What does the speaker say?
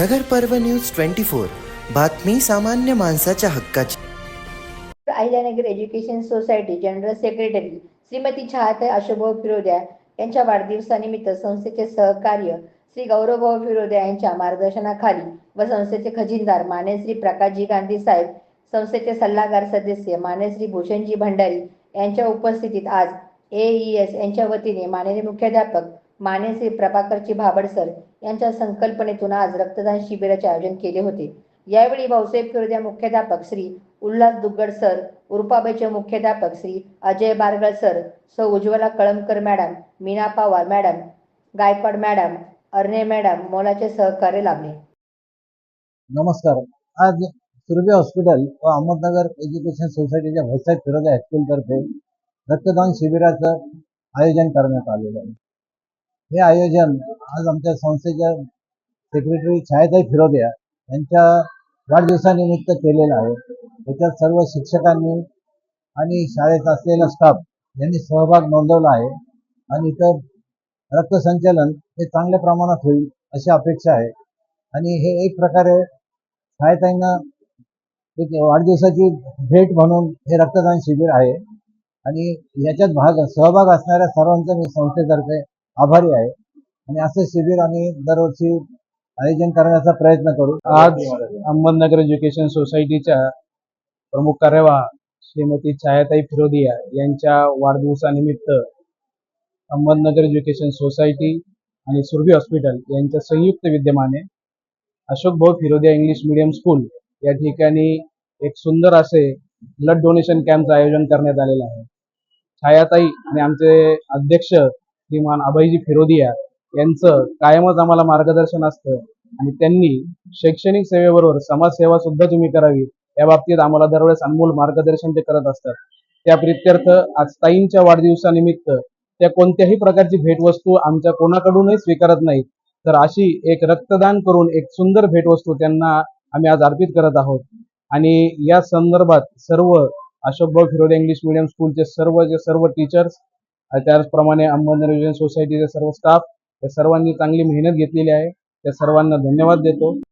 नगर पर्व news twenty four. बातमी सामान्य माणसाच्या हक्काची. Ahilyanagar education society general secretary Shrimati छायाताई अशोकभाऊ फिरोद्या यांच्या वाढदिवसानिमित्त संस्थेचे सहकार्य श्री गौरवभाऊ फिरोद्या यांच्या मार्गदर्शनाखाली व संस्थेचे खजिनदार मानेश्री प्रकाशजी गांधी साहेब संस्थेचे सल्लागार सदस्य मानेश्री भूषणजी भंडारी यांच्या उपस्थितीत आज एईएस यांच्या वतीने माननीय मुख्याध्यापक मानेश्री प्रभाकरची भाबड सर यांच्या संकल्पनेतून आज रक्तदान शिबिराचे आयोजन केले होते. यावेळी भाऊसाहेब फिरोद्या मुख्याध्यापक श्री उल्हास दुग्गड सर उर्पाबाईचे मुख्याध्यापक श्री अजय बारगळ सर सौ Ujjwala Kalamkar madam Meena Pawar madam Gaikwad madam Arne madam मोलाचे सहकार्य लाभले. नमस्कार. आज सुरभी हॉस्पिटल व अहमदनगर एज्युकेशन सोसायटीच्या भाऊसाहेब फिरोद्या हायस्कूलतर्फे रक्तदान शिबिराचं आयोजन करण्यात आलेलं आहे. हे आयोजन आज आमच्या संस्थेच्या सेक्रेटरी छायाताई फिरोदिया यांच्या वाढदिवसानिमित्त केलेलं आहे. त्याच्यात सर्व शिक्षकांनी आणि शाळेत असलेला स्टाफ यांनी सहभाग नोंदवला आहे आणि इथं रक्तसंचलन हे चांगल्या प्रमाणात होईल अशी अपेक्षा आहे. आणि हे एक प्रकारे छायाताईंना एक वाढदिवसाची भेट म्हणून हे रक्तदान शिबिर आहे. आणि याच्यात भाग सहभाग असणाऱ्या सर्वांचा मी संस्थेतर्फे आभारी आहे. आणि असं शिबिर आम्ही दरवर्षी आयोजन करण्याचा प्रयत्न करू. आज अहमदनगर एज्युकेशन सोसायटीच्या प्रमुख कार्यवाह श्रीमती छायाताई फिरोदिया यांच्या वाढदिवसानिमित्त अहमदनगर एज्युकेशन सोसायटी आणि सुरभी हॉस्पिटल यांच्या संयुक्त विद्यमाने अशोक भाऊ फिरोदिया इंग्लिश मीडियम स्कूल या ठिकाणी एक सुंदर असे ब्लड डोनेशन कॅम्पचं आयोजन करण्यात आलेलं आहे. छायाताई आणि आमचे अध्यक्ष श्रीमान अभयजी फिरोदिया यांचं कायमच आम्हाला मार्गदर्शन असतं. आणि त्यांनी शैक्षणिक सेवेबरोबर समाजसेवा सुद्धा तुम्ही करावी. या बाबतीत आम्हाला दरवेळेस अनमोल मार्गदर्शन ते करत असतात. त्या प्रित्यर्थ आज ताईंच्या वाढदिवसानिमित्त त्या कोणत्याही प्रकारची भेटवस्तू आमच्या कोणाकडूनही स्वीकारत नाहीत. तर अशी एक रक्तदान करून एक सुंदर भेटवस्तू त्यांना आम्ही आज अर्पित करत आहोत. आणि या संदर्भात सर्व अशोकभाऊ फिरोडे इंग्लिश मिडियम स्कूलचे सर्व जे सर्व टीचर्स त्याचप्रमाणे अंबंदर सोसायटीचे सर्व स्टाफ या सर्वांनी चांगली मेहनत घेतलेली आहे. त्या सर्वांना धन्यवाद देतो.